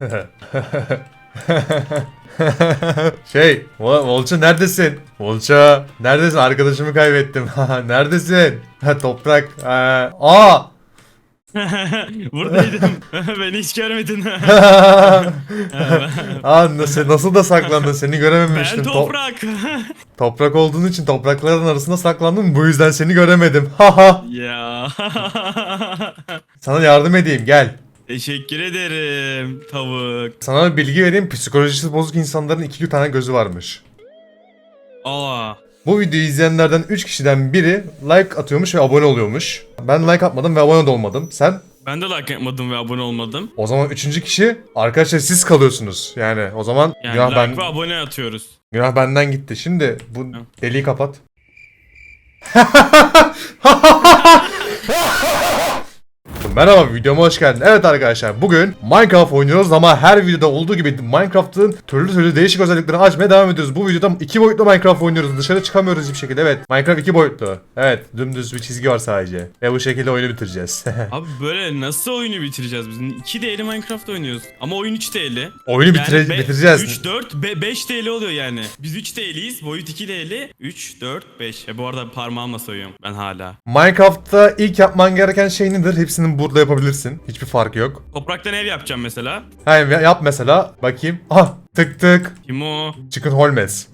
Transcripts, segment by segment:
şey, Vol- Volça neredesin? Volça, neredesin? Arkadaşımı kaybettim. neredesin? Toprak. Ha, Aa! Buradaydım. Beni hiç görmedin. Aa, nasıl, nasıl da saklandın? Seni görememiştim. ben To- toprak. toprak olduğun için toprakların arasında saklandım. Bu yüzden seni göremedim. Ya. Sana yardım edeyim gel. Teşekkür ederim tavuk. Sana bir bilgi vereyim. Psikolojisi bozuk insanların iki tane gözü varmış. Aa. Bu videoyu izleyenlerden 3 kişiden biri like atıyormuş ve abone oluyormuş. Ben like atmadım ve abone de olmadım. Sen? Ben de like yapmadım ve abone olmadım. O zaman üçüncü kişi arkadaşlar siz kalıyorsunuz. Yani o zaman Yani günah, like ben, ve abone atıyoruz. günah benden gitti. Şimdi bu deliği kapat. Merhaba videoma hoş geldin. Evet arkadaşlar bugün Minecraft oynuyoruz ama her videoda olduğu gibi Minecraft'ın türlü türlü değişik özelliklerini açmaya devam ediyoruz. Bu videoda iki boyutlu Minecraft oynuyoruz. Dışarı çıkamıyoruz hiçbir şekilde. Evet Minecraft iki boyutlu. Evet dümdüz bir çizgi var sadece. Ve bu şekilde oyunu bitireceğiz. Abi böyle nasıl oyunu bitireceğiz biz? 2 DL Minecraft oynuyoruz. Ama oyun 3 TL. oyunu bitire- bitireceğiz. 3, 4, 5 TL oluyor yani. Biz 3 TL'yiz. Boyut 2 TL. 3, 4, 5. E bu arada parmağımla sayıyorum. Ben hala. Minecraft'ta ilk yapman gereken şey nedir? Hepsini burada yapabilirsin. Hiçbir farkı yok. Topraktan ev yapacağım mesela. Hayır yap mesela. Bakayım. Ah tık tık. Kim o? Chicken Holmes.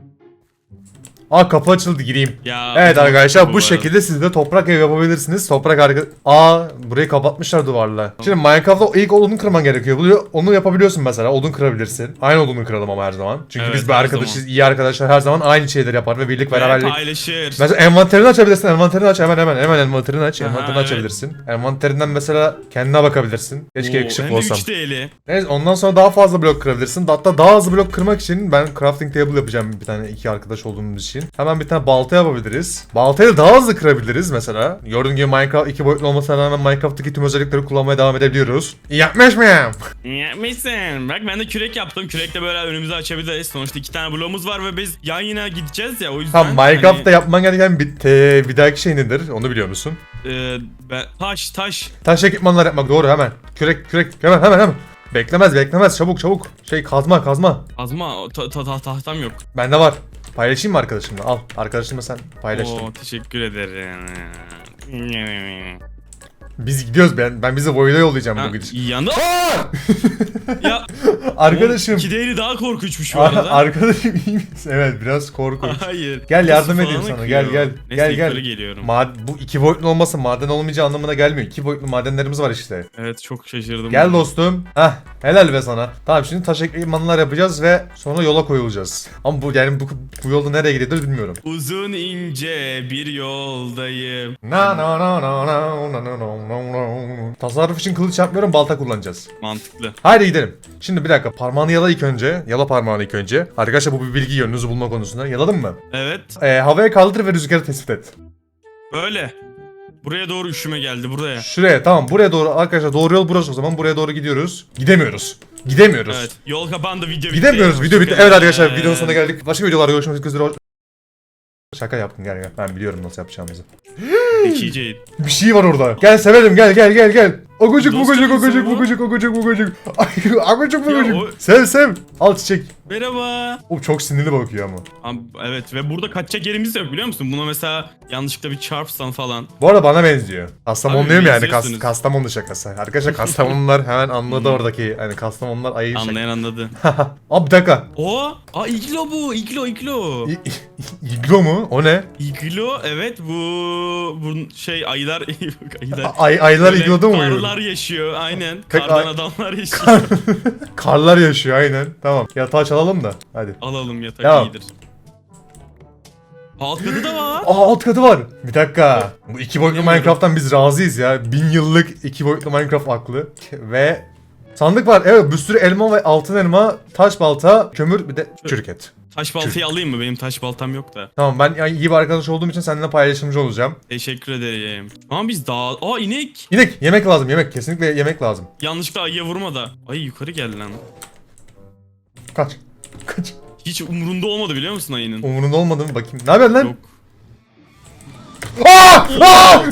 Aa kapı açıldı gireyim. Ya, Evet bu- arkadaşlar bu arada. şekilde siz de toprak ev yapabilirsiniz. Toprak arka... Aa burayı kapatmışlar duvarla. Şimdi Minecraft'ta ilk odun kırman gerekiyor. Bunu, onu yapabiliyorsun mesela. Odun kırabilirsin. Aynı odunu kıralım ama her zaman. Çünkü Evet, biz bir arkadaşız, zaman. iyi arkadaşlar her zaman aynı şeyleri yapar ve birlik beraberlik. paylaşır. Mesela envanterini açabilirsin. Envanterini aç hemen hemen. Hemen envanterini aç. Aha, Envanterini evet. açabilirsin. Envanterinden mesela kendine bakabilirsin. Keşke Oo, yakışıklı olsam. 3 TL. Neyse ondan sonra daha fazla blok kırabilirsin. Hatta daha hızlı blok kırmak için ben crafting table yapacağım bir tane iki arkadaş olduğumuz için. Hemen bir tane balta yapabiliriz. Baltayı da daha hızlı kırabiliriz mesela. Gördüğün gibi Minecraft iki boyutlu olmasına rağmen Minecraft'taki tüm özellikleri kullanmaya devam edebiliyoruz. Yapmış mıyım? Yapmışsın. Bak ben de kürek yaptım. Kürekle böyle önümüzü açabiliriz. Sonuçta iki tane bloğumuz var ve biz yan yana gideceğiz ya o yüzden. Tamam Minecraft'ta yapman gereken bir, te- bir dahaki şey nedir? Onu biliyor musun? hani, e, ben- taş taş. Taş ekipmanlar yapmak doğru hemen. Kürek kürek hemen hemen hemen. Beklemez beklemez çabuk çabuk. Şey kazma kazma. Azma ta, ta, ta- tahtam yok. Bende var. Paylaşayım mı arkadaşımla? Al. Arkadaşımla sen paylaştın. Oo teşekkür ederim. Biz gidiyoruz ben. Ben bizi Void'e yollayacağım bu gidiş. Yandı. ya Arkadaşım. İki değeri daha korkunçmuş bu arada. Arkadaşım iyi? Evet biraz korkunç. Hayır. Gel yardım edeyim sana. Gel gel. Neyse, gel gel. geliyorum. Mad bu iki boyutlu olmasa maden olmayacağı anlamına gelmiyor. İki boyutlu madenlerimiz var işte. Evet çok şaşırdım. Gel dostum. Hah helal be sana. Tamam şimdi taş ekmanlar yapacağız ve sonra yola koyulacağız. Ama bu yani bu, bu yolda nereye gidiyoruz bilmiyorum. Uzun ince bir yoldayım. Na na na na na na na na Tasarruf için kılıç yapmıyorum balta kullanacağız. Mantıklı. Haydi gidelim. Şimdi bir dakika parmağını yala ilk önce. Yala parmağını ilk önce. Arkadaşlar bu bir bilgi yönünüzü bulma konusunda. Yaladın mı? Evet. Ee, havaya kaldır ve rüzgarı tespit et. Böyle. Buraya doğru üşüme geldi buraya. Şuraya tamam buraya doğru arkadaşlar doğru yol burası o zaman buraya doğru gidiyoruz. Gidemiyoruz. Gidemiyoruz. Evet. Yol kapandı video bitti. Gidemiyoruz video bitti. Evet arkadaşlar Ee, videonun sonuna geldik. Başka videolarda görüşmek üzere. Şaka yaptım gel gel. Ben biliyorum nasıl yapacağımızı. Zekice. Bir şey var orada. Gel severim gel gel gel gel. Ogucuk bugucuk ogucuk bugucuk ogucuk bugucuk. Ay, Agucuk Ya bugucuk. Sev sev. Al çiçek. Merhaba. O çok sinirli bakıyor ama. Abi, evet ve burada kaçacak yerimiz yok biliyor musun? Buna mesela yanlışlıkla bir çarpsan falan. Bu arada bana benziyor. Kastamonluyum Abi yani. Kas, benziyorsunuz. Kastamonu şakası. Arkadaşlar Kastamonlular hemen anladı oradaki hani Kastamonlular ayı şaka. Anlayan anladı. Abi bir dakika. O, aa iglo bu, iglo iglo. İ- İ- İglo mu? O ne? iglo evet bu bu şey ayılar ayılar. Ay, aylar Böyle igloda mı uyuyor? Karlar yaşıyor aynen. Ka- Kardan ay- adamlar yaşıyor. Karlar yaşıyor aynen. Tamam. Yatağı çalalım da. Hadi. Alalım yatak Ya. iyidir. Alt katı da var. Aa alt katı var. Bir dakika. Bu iki boyutlu. Minecraft'tan biz razıyız ya. Bin yıllık iki boyutlu Minecraft aklı. Ve sandık var. Evet bir sürü elma ve altın elma, taş balta, kömür bir de çürük et. Taş baltayı alayım mı? Benim taş baltam yok da. Tamam ben yani iyi bir arkadaş olduğum için seninle paylaşımcı olacağım. Teşekkür ederim. Ama biz daha... Aa inek. İnek yemek lazım yemek. Kesinlikle yemek lazım. Yanlışlıkla ayıya vurma da. Ay yukarı geldi lan. Kaç. Kaç. Hiç umurunda olmadı biliyor musun ayının? Umurunda olmadı mı bakayım. Ne haber lan? Yok. Aa! Aa!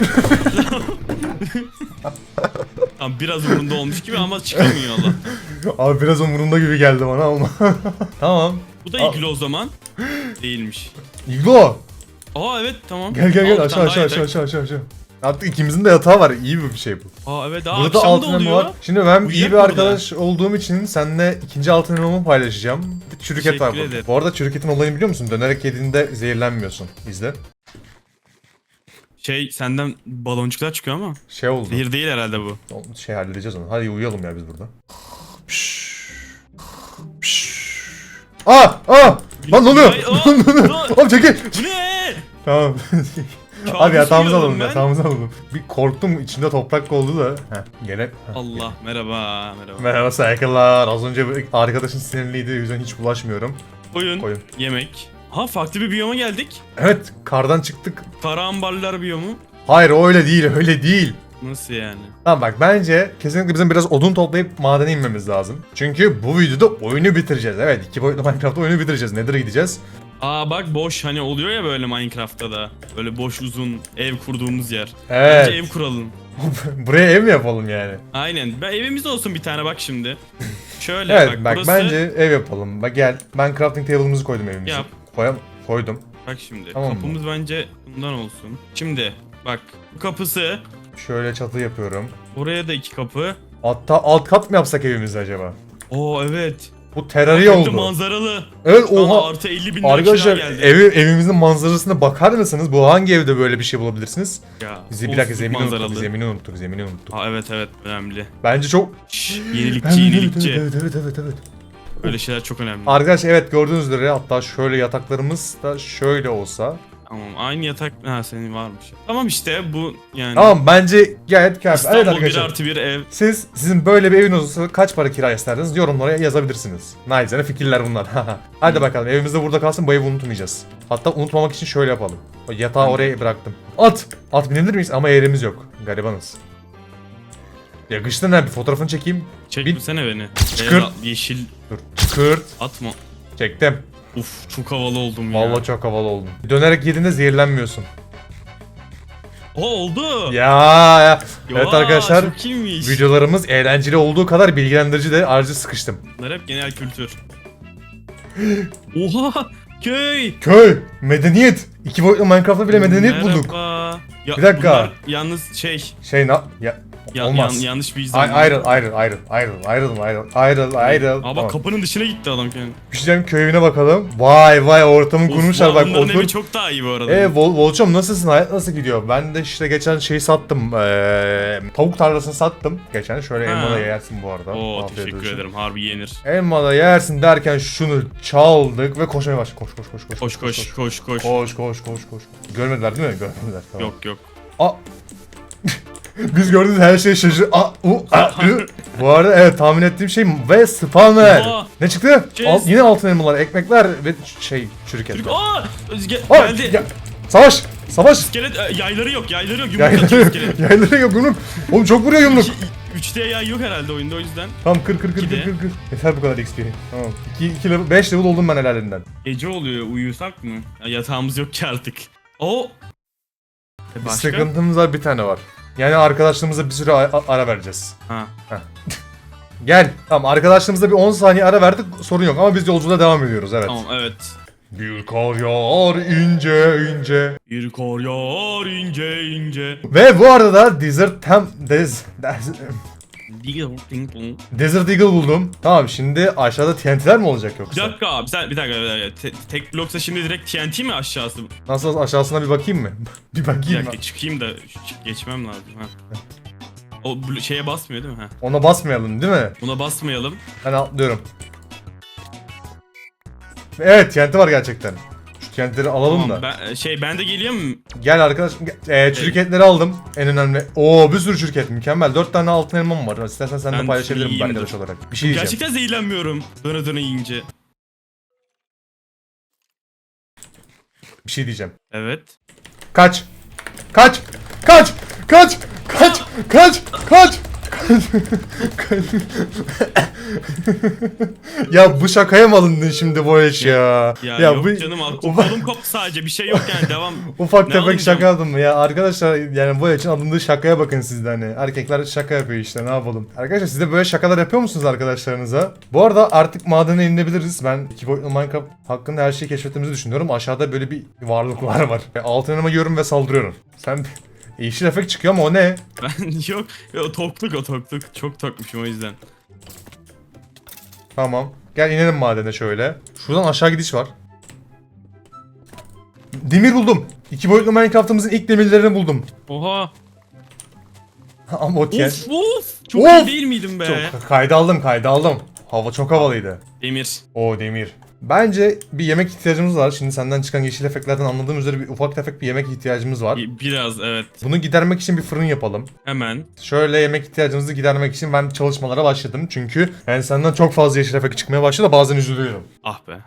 Tamam biraz umurunda olmuş gibi ama çıkamıyor Allah. Abi biraz umurumda gibi geldi bana ama. tamam. Bu da Aa. iglo o zaman. Değilmiş. İglo. Aa evet tamam. Gel gel Al, gel bir aşağı tane aşağı daha aşağı yatak. aşağı aşağı aşağı. Artık ikimizin de yatağı var. İyi bir şey bu. Aa evet daha Burada da akşam da altın oluyor. var. Şimdi ben iyi Uyuyak bir mı arkadaş olduğum için seninle ikinci altın elmamı paylaşacağım. Bir çürük et var burada. Bu arada çürük etin olayını biliyor musun? Dönerek yediğinde zehirlenmiyorsun. İzle. Şey senden baloncuklar çıkıyor ama. Şey oldu. Zehir değil herhalde bu. Şey halledeceğiz onu. Hadi uyuyalım ya biz burada. Aa! Aa! Lan ne oluyor? Ay, aa, aa. Oğlum çekil. Bu ne? Tamam. Abi yatağımızı alalım ben. yatağımızı alalım. Bir korktum içinde toprak oldu da. Heh, gene. Heh. Allah merhaba merhaba. Merhaba saygılar. Az önce arkadaşın sinirliydi. O yüzden hiç bulaşmıyorum. Oyun, Koyun. yemek. Ha farklı bir biyoma geldik. Evet kardan çıktık. Kara ambarlar biyomu. Hayır öyle değil öyle değil. Nasıl yani? Tamam bak bence kesinlikle bizim biraz odun toplayıp madene inmemiz lazım. Çünkü bu videoda oyunu bitireceğiz. Evet iki boyutlu Minecraft oyunu bitireceğiz. Nether'a gideceğiz. Aa bak boş hani oluyor ya böyle Minecraft'ta da. Böyle boş uzun ev kurduğumuz yer. Evet. Bence ev kuralım. Buraya ev mi yapalım yani? Aynen. Ben evimiz olsun bir tane bak şimdi. Şöyle Evet bak, bak, burası. bence ev yapalım. Bak gel ben crafting table'ımızı koydum evimize. Yap. Koyam koydum. Bak şimdi. Tamam mı? Kapımız bence bundan olsun. Şimdi bak bu kapısı. Şöyle çatı yapıyorum. Oraya da iki kapı. Hatta alt kat mı yapsak evimizde acaba? Oo evet. Bu de oldu. manzaralı. Evet oha. artı 50 bin Arkadaşlar geldi. evi, evimizin manzarasına bakar mısınız? Bu hangi evde böyle bir şey bulabilirsiniz? Ya, Bizi bir dakika zemini unuttuk, zemini unuttuk, zemini unuttuk. Aa, evet evet önemli. Bence çok... Evet, yenilikçi yenilikçi. Evet, evet, evet, evet, evet. Öyle şeyler çok önemli. Arkadaşlar evet gördüğünüz üzere hatta şöyle yataklarımız da şöyle olsa. Tamam aynı yatak ha senin varmış. Tamam işte bu yani. Tamam bence gayet kafi. İstanbul Evet 1 arkadaşlar. artı 1 ev. Siz sizin böyle bir evin olsa kaç para kira isterdiniz? Yorumlara yazabilirsiniz. Nacizane fikirler bunlar. Hadi bakalım evimiz de burada kalsın bu evi unutmayacağız. Hatta unutmamak için şöyle yapalım. O yatağı oraya bıraktım. At! At binebilir miyiz? Ama yerimiz yok. Garibanız. Yakıştı ne? Bir fotoğrafını çekeyim. Çekmesene beni. Çıkır. Yeşil Dur. Çıkırt. atma. Çektim. Uf çok havalı oldum ya. Vallahi çok havalı oldum. Dönerek yediğinde zehirlenmiyorsun. O oldu. Ya ya. Evet Ya, arkadaşlar. Çok iyiymiş. Videolarımız eğlenceli olduğu kadar bilgilendirici de ayrıca sıkıştım. Bunlar hep genel kültür. Oha! Köy! Köy, medeniyet. İki boyutlu Minecraft'ta bile medeniyet bulduk. Merhaba. Ya, Bir dakika. bunlar yalnız şey Şey na ya Yan, Olmaz. yan, yanlış bir izlenim. Ayrıl, ayrıl, ayrıl, ayrıl, ayrıl, ayrıl, ayrıl, ayrıl. Aa bak Tamam. kapının dışına gitti adam kendi. Güçlem köy evine bakalım. Vay vay ortamı kurmuşlar bak Bunların otur. evi çok daha iyi bu arada. E Vol Volcom nasılsın? Hayat nasıl gidiyor? Ben de işte geçen şeyi sattım. Eee tavuk tarlasını sattım. Geçen şöyle Ha. elma yersin bu arada. Oo Afiyet teşekkür olsun. ederim harbi yenir. Elma da yersin derken şunu çaldık ve koşmaya başladık. Koş koş koş koş. Koş koş koş koş. Koş koş koş koş. Görmediler değil mi? Görmediler. Tamam. Yok yok. Aa, biz gördüğünüz her şey şaşır. Aa, u, a, ü. Bu arada evet tahmin ettiğim şey ve spawner. Ne çıktı? Chest. Al, yine altın elmalar, ekmekler ve şey çürük etler. Aa! Özge Aa, geldi. ya- savaş! Savaş! İskelet e, yayları yok, yayları yok. Yumruk atıyor Yayları, iskelet. yayları yok yumruk. Oğlum çok vuruyor yumruk. 3D yay yok herhalde oyunda o yüzden. Tamam kır kır kır kır kır kır. Yeter bu kadar XP. Tamam. 2 2 level 5 level oldum ben helalinden. Gece oluyor uyusak mı? Ya, yatağımız yok ki artık. O. E Bir başka? sıkıntımız var bir tane var. Yani arkadaşlarımıza bir süre ara vereceğiz. Ha. Gel. Tamam arkadaşlarımıza bir 10 saniye ara verdik sorun yok ama biz yolculuğa devam ediyoruz evet. Tamam evet. Bir kar yağar ince ince. Bir kar yağar ince ince. Ve bu arada da Desert Tem Des, Des- Bir Desert Eagle buldum. Tamam şimdi aşağıda TNT'ler mi olacak yoksa? dakika abi sen bir dakika bir dakika. Te- tek bloksa şimdi direkt TNT mi aşağısı? Nasıl aşağısına bir bakayım mı? bir Bir bakayım. dakika çıkayım da geçmem lazım ha. O bl- şeye basmıyor değil mi? Ha. Ona basmayalım değil mi? Buna basmayalım. Ben atlıyorum. Evet TNT var gerçekten. Şu TNT'leri alalım Tamam, da. ben, şey ben de geliyor mu? Gel arkadaş. Ee, çürük etleri aldım. En önemli. Oo bir sürü çürük et. Mükemmel. 4 tane altın elmam var. İstersen sen de Ben paylaşabilirim yiyeyim arkadaş olarak. Bir şey diyeceğim. Gerçekten zehirlenmiyorum. Döne döne yiyince. Bir şey diyeceğim. Evet. Kaç. Kaç. Kaç. Kaç. Kaç. Kaç. Kaç. Ya bu şakaya mı alındın şimdi Voyage ya? Ya, yok bu canım al. Kolum koptu sadece bir şey yok yani devam. ufak Ne tefek şaka aldım ya. Arkadaşlar yani Voyage'in alındığı şakaya bakın siz de hani. Erkekler şaka yapıyor işte ne yapalım. Arkadaşlar siz de böyle şakalar yapıyor musunuz arkadaşlarınıza? Bu arada artık madene inilebiliriz. Ben iki boyutlu Minecraft hakkında her şeyi keşfettiğimizi düşünüyorum. Aşağıda böyle bir varlıklar var. Altın elma yiyorum ve saldırıyorum. Sen yeşil efekt çıkıyor ama o ne? Ben yok. O tokluk o tokluk. Çok tokmuşum o yüzden. Tamam. Gel inelim madene şöyle. Şuradan aşağı gidiş var. Demir buldum. İki boyutlu Minecraft'ımızın ilk demirlerini buldum. Oha. Ama o diğer- Of of. Çok Of! iyi değil miydim be? Çok kayda aldım kayda aldım. Hava çok havalıydı. Demir. O demir. Bence bir yemek ihtiyacımız var. Şimdi senden çıkan yeşil efektlerden anladığım üzere bir ufak tefek bir yemek ihtiyacımız var. Biraz evet. Bunu gidermek için bir fırın yapalım. Hemen. Şöyle yemek ihtiyacımızı gidermek için ben çalışmalara başladım. Çünkü yani senden çok fazla yeşil efekt çıkmaya başladı bazen üzülüyorum. Ah be.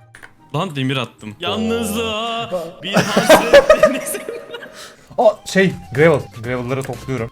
Lan demir attım. Yalnızlığa bir hasret deniz. Aa şey gravel. Gravel'ları topluyorum.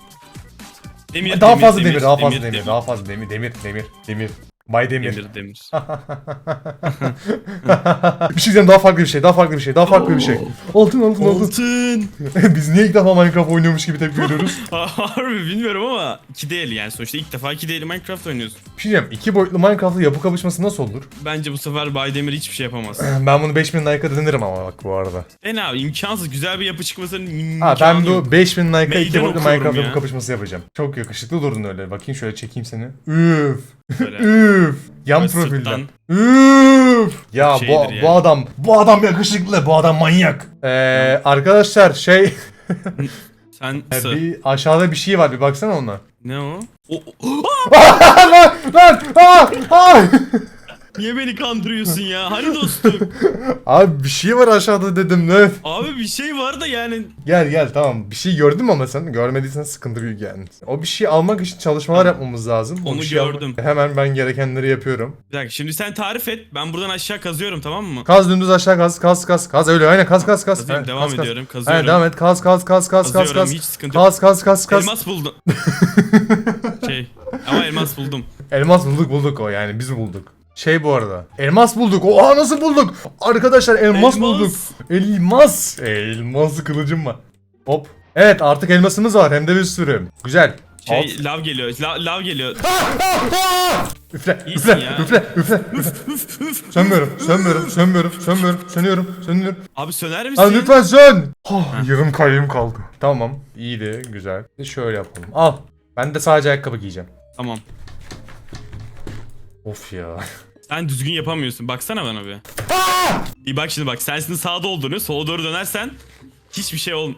Demir, daha fazla demir, daha fazla demir, demir, daha fazla demir, demir, demir, demir. Bay demir. demir, demir. bir şey diyeceğim daha farklı bir şey, daha farklı bir şey, daha farklı bir şey. Altın altın altın. Altın. Biz niye ilk defa Minecraft oynuyormuş gibi tepki veriyoruz? Harbi bilmiyorum ama 2D'li yani sonuçta ilk defa 2D'li Minecraft oynuyoruz. Bir şey diyeceğim, iki boyutlu Minecraft'la yapı kapışması nasıl olur? Bence bu sefer Baydemir hiçbir şey yapamaz. Ben bunu 5000 like'a denerim ama bak bu arada. ne abi imkansız güzel bir yapı çıkmasının imkanı Ha ben bu 5000 like'a iki boyutlu Minecraft ya. yapı kapışması yapacağım. Çok yakışıklı durdun öyle. Bakayım şöyle çekeyim seni. Üf. Üf. Yan profilden. Üf. Ya bu, yani. bu adam bu adam yakışıklı. Bu adam manyak. Ee, arkadaşlar şey Sen bir aşağıda bir şey var bir baksana ona. Ne o? o, o- lan lan aa, aa. Niye beni kandırıyorsun ya? Hani dostum? Abi bir şey var aşağıda dedim ne? Abi bir şey var da yani. Gel gel tamam bir şey gördün mü ama sen görmediysen sıkıntı büyük yani. O bir şey almak için çalışmalar yapmamız lazım. O Onu bir şey almak- gördüm. Hemen ben gerekenleri yapıyorum. Bir dakika şimdi sen tarif et. Ben buradan aşağı kazıyorum tamam mı? Kaz dümdüz aşağı kaz kaz kaz kaz öyle aynen kaz kaz kaz. Kazıyorum, devam kaz, kaz. ediyorum, kazıyorum. Aynen devam et kaz kaz kaz kaz kaz Kazıyorum, kaz. hiç sıkıntı yok. Kaz kaz kaz kaz. Elmas buldum. şey ama elmas buldum. Elmas bulduk bulduk o yani biz bulduk. Şey bu arada. Elmas bulduk. Oha nasıl bulduk? Arkadaşlar elmas, Elmas. bulduk. Elmas. Elmas kılıcım var. Hop. Evet artık elmasımız var hem de bir sürü. Güzel. Şey Alt. lav geliyor. La, lav geliyor. Üfle, üfle, ya. üfle, üfle, üfle. Sönmüyorum, sönmüyorum, sönmüyorum, sönmüyorum, sönüyorum, sönüyorum. Abi söner misin? Lan lütfen sön. Oh, yarım kalbim kaldı. Tamam, iyiydi, güzel. Şöyle yapalım. Al. Ben de sadece ayakkabı giyeceğim. Tamam. Of ya. Sen düzgün yapamıyorsun. Baksana bana bir. İyi bak şimdi bak. Sen şimdi sağda olduğunu, sola doğru dönersen hiçbir şey ol.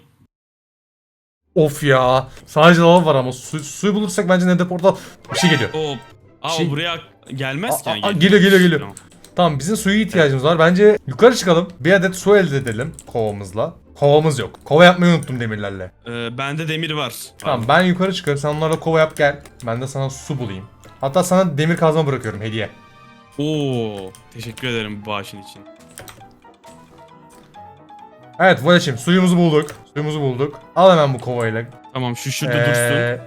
Of ya. Sadece lava var ama su, suyu bulursak bence nether portal bir şey geliyor. O Aa Şey- buraya gelmez ki. Aa, aa, geliyor, geliyor, geliyor. Tamam. Bizim suyu ihtiyacımız var. Bence yukarı çıkalım. Bir adet su elde edelim kovamızla. Kovamız yok. Kova yapmayı unuttum demirlerle. Ee, bende demir var. Tamam ben yukarı çıkarım. Sen onlarla kova yap gel. Ben de sana su bulayım. Hatta sana demir kazma bırakıyorum hediye. Oo, teşekkür ederim bu bağışın için. Evet Voyage'im suyumuzu bulduk. Suyumuzu bulduk. Al hemen bu kovayla. Tamam şu şurada dursun. Ee,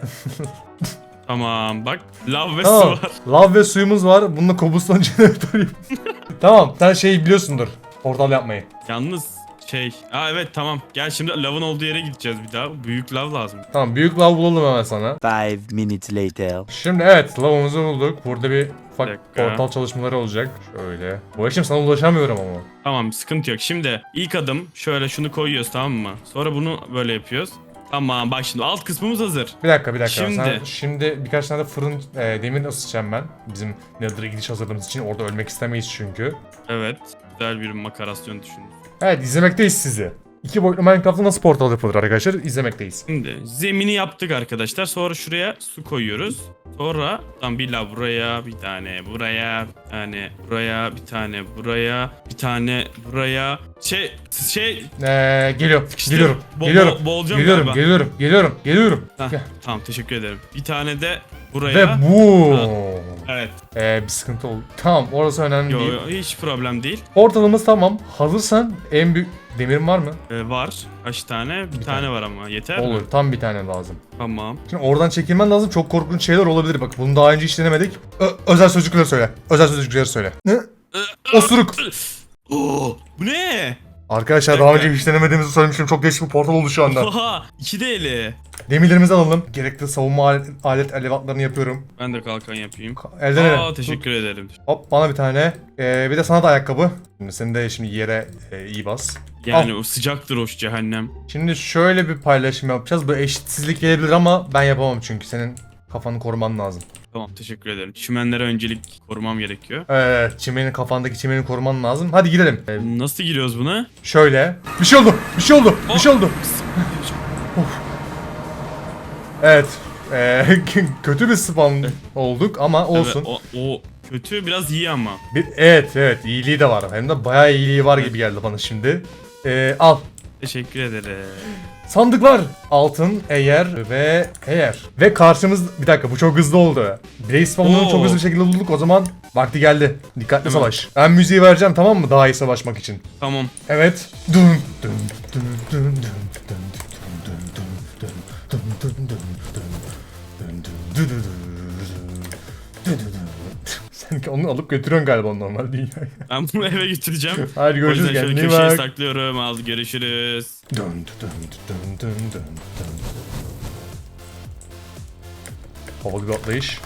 Tamam bak. Lav ve tamam. su var. Lav ve suyumuz var. Bununla cobblestone jeneratörü yap- Tamam sen şey biliyorsundur. Portal yapmayı. Yalnız şey. Aa evet tamam. Gel şimdi lavın olduğu yere gideceğiz bir daha. Büyük lav lazım. Tamam büyük lav bulalım hemen sana. Five minutes later. Şimdi evet lavımızı bulduk. Burada bir ufak dakika. portal çalışmaları olacak. Şöyle. Voyage'im sana ulaşamıyorum ama. Tamam sıkıntı yok. Şimdi ilk adım şöyle şunu koyuyoruz tamam mı? Sonra bunu böyle yapıyoruz. Tamam bak şimdi alt kısmımız hazır. Bir dakika bir dakika. Şimdi. Sen, şimdi birkaç tane de fırın e, demir ısıtacağım ben. Bizim Nether'a gidiş hazırlığımız için. Orada ölmek istemeyiz çünkü. Evet. Güzel bir makarasyon düşünün. Evet izlemekteyiz sizi. İki boyutlu Minecraft'ta nasıl portal yapılır arkadaşlar izlemekteyiz. Şimdi zemini yaptık arkadaşlar. Sonra şuraya su koyuyoruz. Sonra tam bir lav buraya, bir tane buraya, bir tane buraya, bir tane buraya, bir tane buraya. Şey şey Ee, geliyor. İşte geliyorum. bo- geliyorum. bo- boğulacağım geliyorum, galiba. geliyorum. Geliyorum. Geliyorum. Heh, Gel. tamam teşekkür ederim. Bir tane de Ve buraya. bu. Evet. Ee, bir sıkıntı oldu. Tamam orası önemli Yo, değil. yo, hiç problem değil. Portalımız tamam. Hazırsan en büyük demirin var mı? Ee, var. Kaç tane? Bir, Bir tane, tane. var ama. Yeter Olur. mi? Tam bir tane lazım. Tamam. Şimdi oradan çekilmen lazım. Çok korkunç şeyler olabilir. Bak bunu daha önce hiç denemedik. Ö- özel sözcükler söyle. Özel sözcükleri söyle. Ne? Osuruk. Oo, bu ne? Arkadaşlar daha önce hiç denemediğimizi söylemiştim. Çok değişik bir portal oldu şu anda. Oha! İki de eli. Demirlerimizi alalım. Gerekli savunma alet, alet elevatlarını yapıyorum. Ben de kalkan yapayım. Elden ele. Aa teşekkür ederim. Hop bana bir tane. Ee, bir de sana da ayakkabı. Şimdi sen de şimdi yere e, iyi bas. Yani o sıcaktır o cehennem. Şimdi şöyle bir paylaşım yapacağız. Bu eşitsizlik gelebilir ama ben yapamam çünkü senin kafanı koruman lazım. Tamam teşekkür ederim. Çimenlere öncelik korumam gerekiyor. Evet, çimenin kafandaki çimeni koruman lazım. Hadi gidelim. Ee, Nasıl giriyoruz buna? şöyle. Bir şey oldu. Bir şey oldu. Bir şey oldu. Evet. Ee, kötü bir spawn olduk ama olsun. Evet, o, o kötü biraz iyi ama. Bir, evet evet iyiliği de var. Hem de bayağı iyiliği var gibi geldi bana şimdi. Ee, al. Teşekkür ederim. Sandıklar. Altın, eğer ve eğer. Ve karşımız... Bir dakika bu çok hızlı oldu. Blaze Oo. çok hızlı bir şekilde bulduk. O zaman vakti geldi. Dikkatli mi? savaş. Ben müziği vereceğim tamam mı? Daha iyi savaşmak için. Tamam. Evet. Dun dun dun dun dun dun dun dun dun dun dun dun dun dun dun dun dun dun. Sen onu alıp götürüyorsun galiba normal değil. Ben bunu eve götüreceğim. Hadi O görüşürüz kendine bak. saklıyorum. Al görüşürüz. Dun dun dun dun dun dun. Havalı bir atlayış.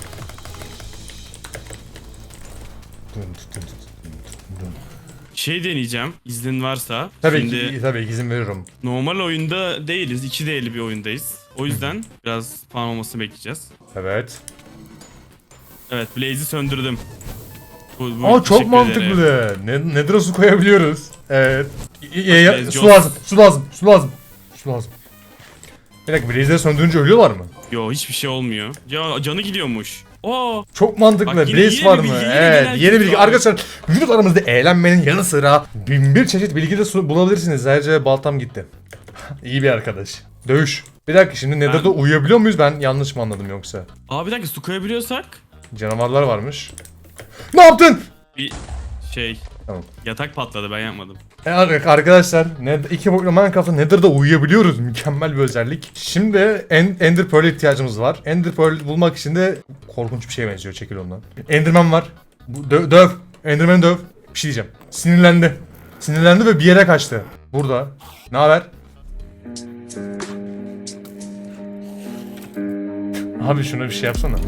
Dun dun dun dun. Şey deneyeceğim. İznin varsa. Tabii Şimdi ki, tabii ki izin veririm. normal oyunda değiliz. 2 değerli bir oyundayız. O yüzden biraz falan olmasını bekleyeceğiz. Evet. Evet Blaze'i söndürdüm. Bu, bu- Aa çok mantıklı. Ne, nedir su koyabiliyoruz? Evet. Y- Blaze su lazım, su lazım, su lazım. Su lazım. Bir dakika Blaze'leri söndürünce ölüyorlar mı? Yo hiçbir şey olmuyor. Ya canı gidiyormuş. Oo. Çok mantıklı. Bak yine- Blaze var mı? bilgi, evet, yeni bilgi bilgi. Arkadaşlar videolarımızda eğlenmenin yanı sıra bin bir çeşit bilgi de bulabilirsiniz. Ayrıca baltam gitti. İyi bir arkadaş. Dövüş. Bir dakika şimdi Nether'da Ben- uyuyabiliyor muyuz? Ben yanlış mı anladım yoksa? Aa bir dakika su koyabiliyorsak Canavarlar varmış. Ne yaptın? bir şey Tamam. yatak patladı ben yapmadım. E, ar- arkadaşlar ne, iki boyutlu Minecraft'ta Nether'da uyuyabiliyoruz. Mükemmel bir özellik. Şimdi en, Ender Pearl'e ihtiyacımız var. Ender Pearl bulmak için de korkunç bir şeye benziyor. Çekil ondan. Enderman var. Bu, dö- döv. Enderman'ı döv. Bir şey diyeceğim. Sinirlendi. Sinirlendi ve bir yere kaçtı. Burada. Ne haber? Abi şuna bir şey yapsana. Aa!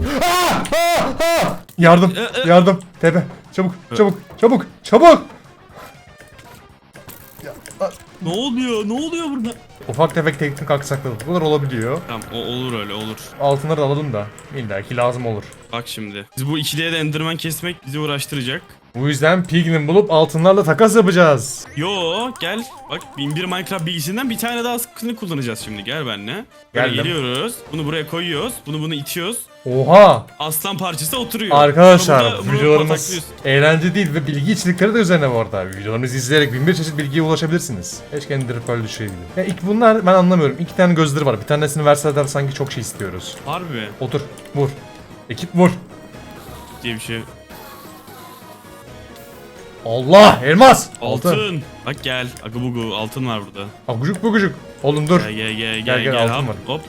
Aa! Aa! Yardım. Ee, e- Yardım. Tepe. Çabuk. Çabuk. Çabuk. Çabuk. Ne oluyor? Ne oluyor burada? Ufak tefek teknik aksaklık. Bunlar olabiliyor. Tamam o olur öyle olur. Altınları alalım da. İlla ki lazım olur. Bak şimdi. Biz bu ikiliye de enderman kesmek bizi uğraştıracak. Bu yüzden pigmin bulup altınlarla takas yapacağız. Yo gel. Bak 1001 Minecraft bilgisinden bir tane daha sıkıntı kullanacağız şimdi. Gel benimle. Geldim. geliyoruz. Bunu buraya koyuyoruz. Bunu bunu itiyoruz. Oha! Aslan parçası oturuyor. Arkadaşlar burada videolarımız eğlence değil ve bilgi içerikleri de üzerine bu arada. Videolarımızı izleyerek bin bir çeşit bilgiye ulaşabilirsiniz. Keşke Ender Pearl düşeydi. Ya ilk bunlar ben anlamıyorum. İki tane gözleri var. Bir tanesini verseler sanki çok şey istiyoruz. Harbi Otur. Vur. Ekip vur. diye bir şey. Allah! Elmas! Altın. Bak gel. Agubugu altın var burada. Agucuk bugucuk. Oğlum dur. Gel gel gel Gel, gel gel, altın hop, var. hop.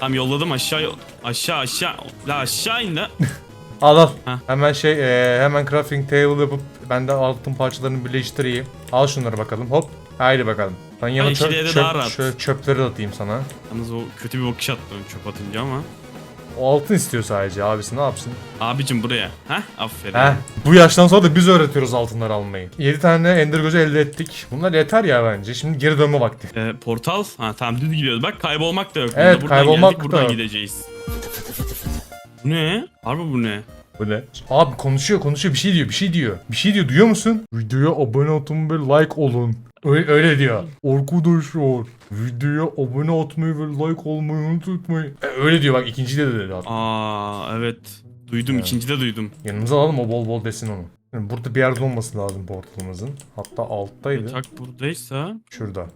Tam yolladım aşağı aşağı aşağı. La aşağı in la. Al al. Heh. Hemen şey e, hemen crafting table yapıp ben de altın parçalarını birleştireyim. Al şunları bakalım hop. Haydi bakalım. Ben yana çöp, çöp, daha rahat. çö- çöpleri de atayım sana. Yalnız o kötü bir bakış attım çöp atınca ama. O altın istiyor sadece abisi ne yapsın? Abicim buraya. Heh aferin. Heh, bu yaştan sonra da biz öğretiyoruz altınları almayı. 7 tane ender gözü elde ettik. Bunlar yeter ya bence. Şimdi geri dönme vakti. Ee, portal. Ha tamam düz gidiyoruz. Bak kaybolmak da yok. Evet, buradan kaybolmak geldik, da buradan yok. gideceğiz. Bu ne? Harbi bu ne? Bu ne? Abi konuşuyor konuşuyor bir şey diyor bir şey diyor. Bir şey diyor duyuyor musun? Videoya abone olun ve like olun. Öyle, öyle diyor. Arkadaşlar videoya abone olmayı ve like olmayı unutmayın. E, öyle diyor bak ikinci de dedi. hatta. Aa evet. Duydum Evet. ikinci de duydum. Yanımıza alalım o bol bol desin onu. Yani burada bir yerde olması lazım portalımızın. Hatta alttaydı. Yatak buradaysa. Şurada.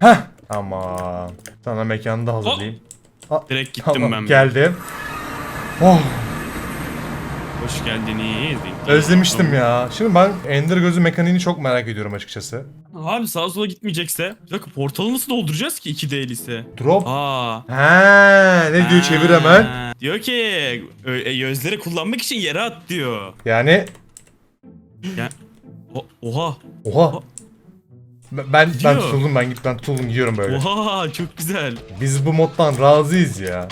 Heh. Tamam. Sana mekanı da hazırlayayım. Direkt gittim Tamam ben. geldim. Oh. Hoş geldiniz. Özlemiştim ya. Şimdi ben Ender gözü mekaniğini çok merak ediyorum açıkçası. Abi sağa sola gitmeyecekse. Bir dakika portalı nasıl dolduracağız ki 2 değil ise? Drop. Aa. Ha, ne diyor çevir hemen. Diyor ki e, gözleri kullanmak için yere at diyor. Yani Ya. O- oha. oha. Ben ben Diyor. tutuldum ben git ben tutuldum gidiyorum böyle. Oha çok güzel. Biz bu moddan razıyız ya.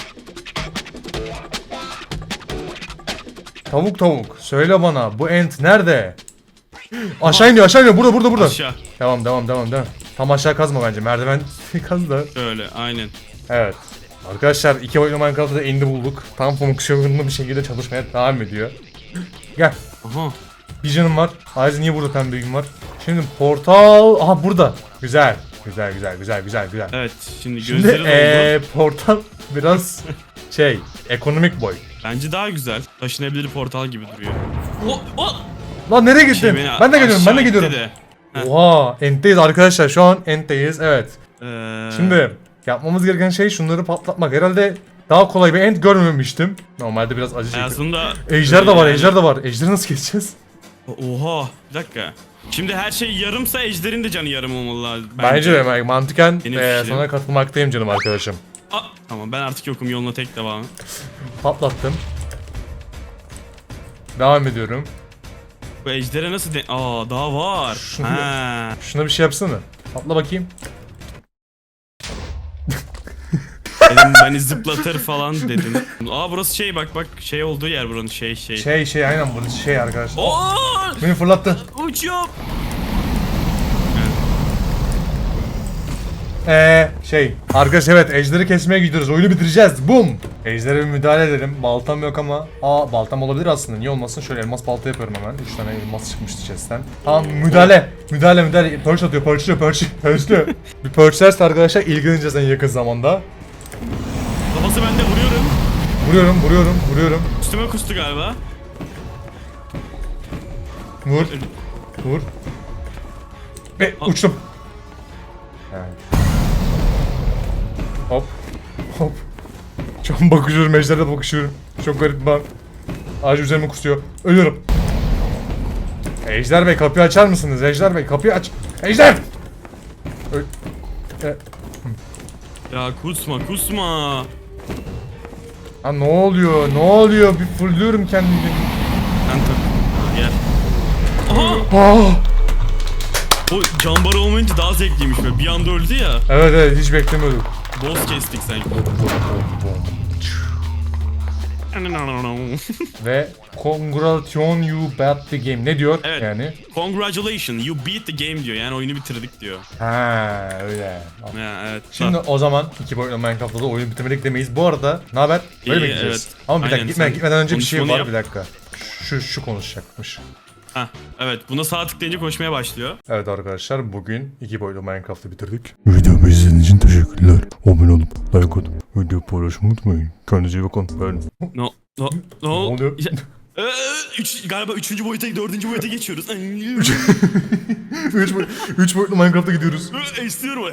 Tavuk tavuk söyle bana bu ent nerede? Aşağı iniyor aşağı iniyor burada burada burada. Aşağı. Devam devam devam devam. Tam aşağı kazma bence merdiven kaz da. Şöyle aynen. Evet. Arkadaşlar iki boyutlu Minecraft'ta endi bulduk. Tam fonksiyonlu bir şekilde çalışmaya devam ediyor. Gel. Aha. Bir canım var. Ayrıca niye burada pembe gün var? Şimdi portal... Aha burada. Güzel. Güzel güzel güzel güzel güzel. Evet şimdi Şimdi gözleri doldu. eee portal biraz şey ekonomik boy. Bence daha güzel. Taşınabilir portal gibi duruyor. O, o. Lan nereye gittin? Şey ben de geliyorum ben de gidiyorum. de. Oha entteyiz arkadaşlar şu an entteyiz evet. Ee, Şimdi yapmamız gereken şey şunları patlatmak. Herhalde daha kolay bir ent görmemiştim. Normalde biraz acı çekiyor. aslında Ejder de var, yani- ejder de var. Ejderi nasıl geçeceğiz? Oha bir dakika. Şimdi her şey yarımsa ejderin de canı yarım olmalı lazım. Bence, de mantıken Benim fikrim. sana katılmaktayım canım arkadaşım. Aa, tamam ben artık yokum yoluna tek devam. Patlattım. Devam ediyorum. Bu ejdere nasıl de... Aa daha var. Ha. Şuna bir şey yapsana. Patla bakayım. Dedim beni zıplatır falan dedim. Aa burası şey bak bak şey olduğu yer buranın şey şey. Şey şey aynen bu şey arkadaşlar. Oo! Beni fırlattı. Uçuyorum. Eee şey arkadaş evet ejderi kesmeye gidiyoruz oyunu bitireceğiz bum! Ejdere bir müdahale edelim baltam yok ama Aa baltam olabilir aslında niye olmasın? Şöyle elmas balta yapıyorum hemen 3 tane elmas çıkmıştı chest'ten. Tamam müdahale müdahale müdahale perch atıyor perchliyor perch perchliyor Bir perchlerse arkadaşlar ilgileneceğiz en yakın zamanda. Kafası bende vuruyorum. Vuruyorum vuruyorum vuruyorum. Üstüme kustu galiba. Vur Vur. Ve uçtum. Evet. Hop Hop an bakışıyorum ejderle bakışıyorum Çok garip bir an Ağacı üzerime kusuyor Ölüyorum Ejder Bey kapıyı açar mısınız? Ejder Bey kapıyı aç Ejder Ö- e, Ya kusma kusma. Ha ne oluyor? Ne oluyor? Bir fırlıyorum kendimi. Sen tak. Ha, Gel. Aha! Ah! O cambar olmayınca daha zevkliymiş be. Bir anda öldü ya. Evet evet hiç beklemiyorduk. Boss kestik sanki. Ve congratulations you beat the game. Ne diyor Evet. yani? Congratulations, you beat the game diyor. Yani oyunu bitirdik diyor. Ha öyle. Ya evet. Şimdi o zaman iki boyutlu Minecraft'ta da oyunu bitirmedik demeyiz. Bu arada ne haber? Böyle mi İyi, gideceğiz? evet. Ama bir dakika Aynen, gitme, sen gitmeden önce bir şey var konuşmanı bir dakika. Şu şu konuşacakmış. Heh, evet buna sağ tıklayınca koşmaya başlıyor. Evet arkadaşlar bugün iki boyutlu Minecraft'ı bitirdik. Videomu izlediğiniz için teşekkürler. Abone olup like atıp video paylaşmayı unutmayın. Kendinize iyi bakın. Ben... No, no, Ne no. oluyor? Ee, üç, galiba üçüncü boyuta, dördüncü boyuta geçiyoruz. üç, boy- üç boyutlu Minecraft'a gidiyoruz. İstiyorum.